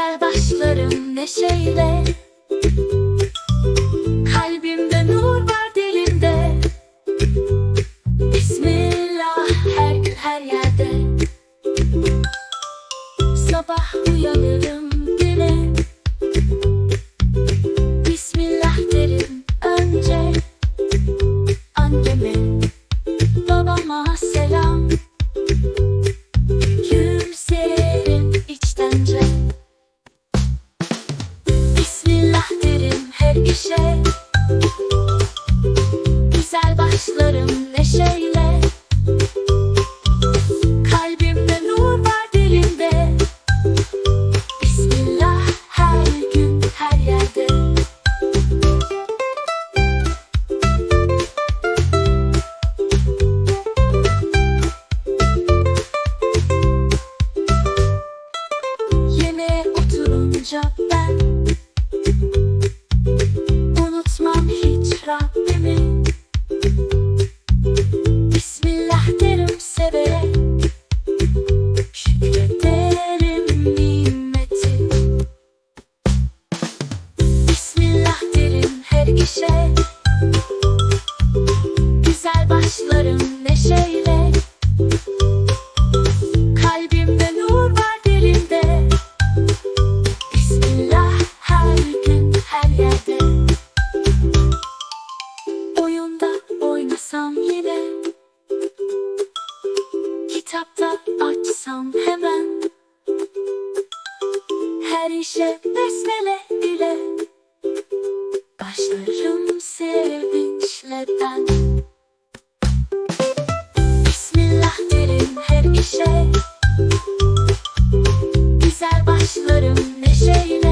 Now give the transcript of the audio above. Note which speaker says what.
Speaker 1: başlarım neşeyle. Kalbimde nur var dilimde Bismillah her gün her yerde. Sabah uyanırım işe Güzel başlarım neşeyle. Kalbimde nur var dilimde Bismillah her gün her yerde. Yemeğe oturunca Rabbimi. Bismillah derim severek Şükrederim nimeti. Bismillah derim her işe Kitapta açsam hemen. Her işe besmele ile Başlarım sevinçle ben Bismillah derim her işe. Güzel başlarım neşeyle